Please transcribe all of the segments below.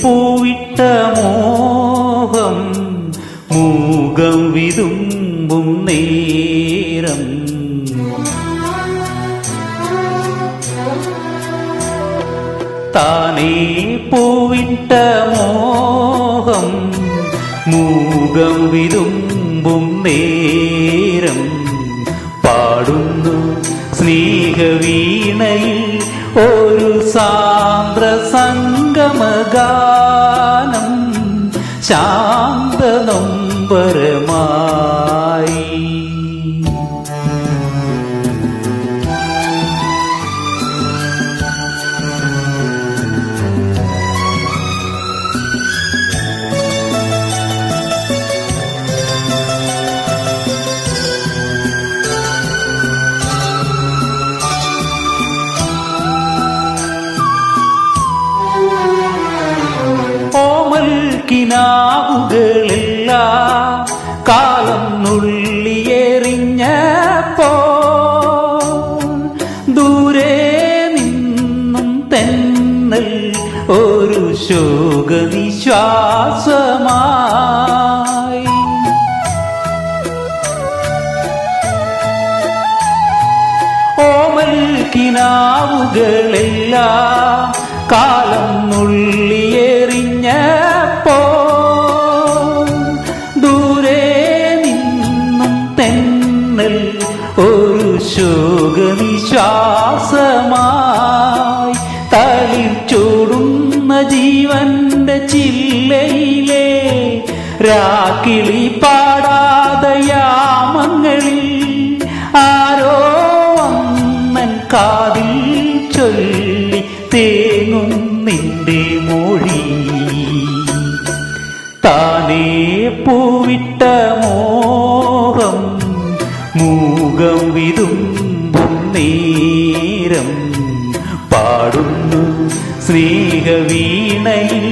പൂവിട്ട മോഹം മൂകം വിതുമ്പും നേരം താനേ പൂവിട്ട മോഹം മൂകം വിതുമ്പും നേരം പാടുന്നു സ്നേഹവീണയിൽ ഒരു സാന്ദ്ര സംഗമഗാനം ശാന്ത കിനാവുകളെല്ലാം. കാലം നുള്ളിയെറിഞ്ഞപ്പോ ദൂരെ നിന്നും തെന്നൽ ഒരു ശോകനിശ്വാസമായി ഓമൽ കിനാവുകളെല്ലാം. കാലം നുള്ളിയെറിഞ്ഞപ്പോ ഒരു ശോകനിശ്വാസമായി തലിൽ ചൂടുന്ന ജീവന്റെ ചില്ലയിലെ രാക്കിളി പാടാതെ യാമങ്ങളിൽ ആരോ അമ്മൻ കാതിൽ ചൊല്ലി തേങ്ങും നിന്റെ മൊഴി. താനേ പൂവിട്ട മോഹം മൂകം വിതുമ്പും നേരം പാടുന്നു. സ്നേഹവീണയിൽ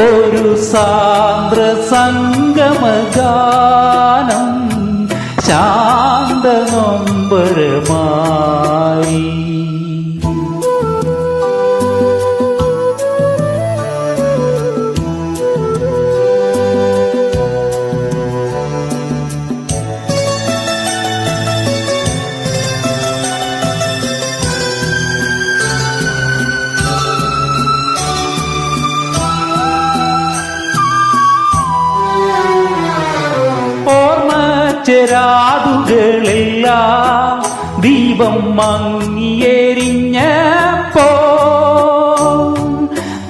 ഒരു സാന്ദ്ര സംഗമഗാനം ശാന്ത ചെരാതുകളെല്ലാം. ദീപം മങ്ങിയെരിഞ്ഞപ്പോ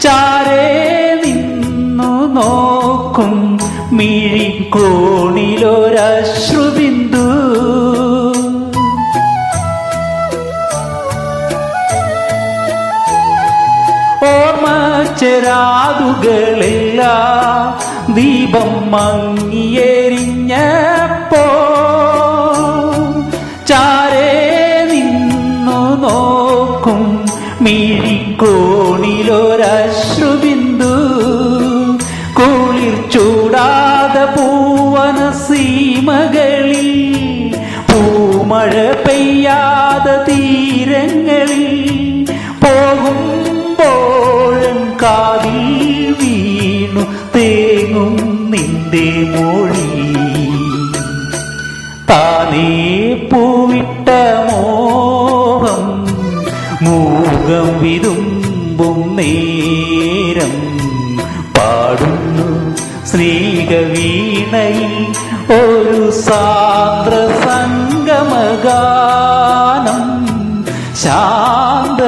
ചാരേ നിന്നു നോക്കും മിഴിക്കോണിലൊരശ്രുബിന്ദു. ചരാതുകളില്ല. ദീപം മങ്ങിയെരിഞ്ഞപ്പോ മിഴിക്കോണിലൊരശ്രുബിന്ദു കുളിർ ചൂടാതെ പൂവന സീമകളിൽ പൂമഴ പെയ്യാതെ തീരങ്ങളിൽ പോകുമ്പോഴും കാതിൽ വീണു തേങ്ങും നിന്റെ മൊഴി. താനേ പൂവിട്ട മോഹം മൂകം വിതുമ്പും നേരം പാടുന്നു സ്നേഹവീണയിൽ ഒരു സാന്ദ്ര സംഗമഗാനം ശാന്ത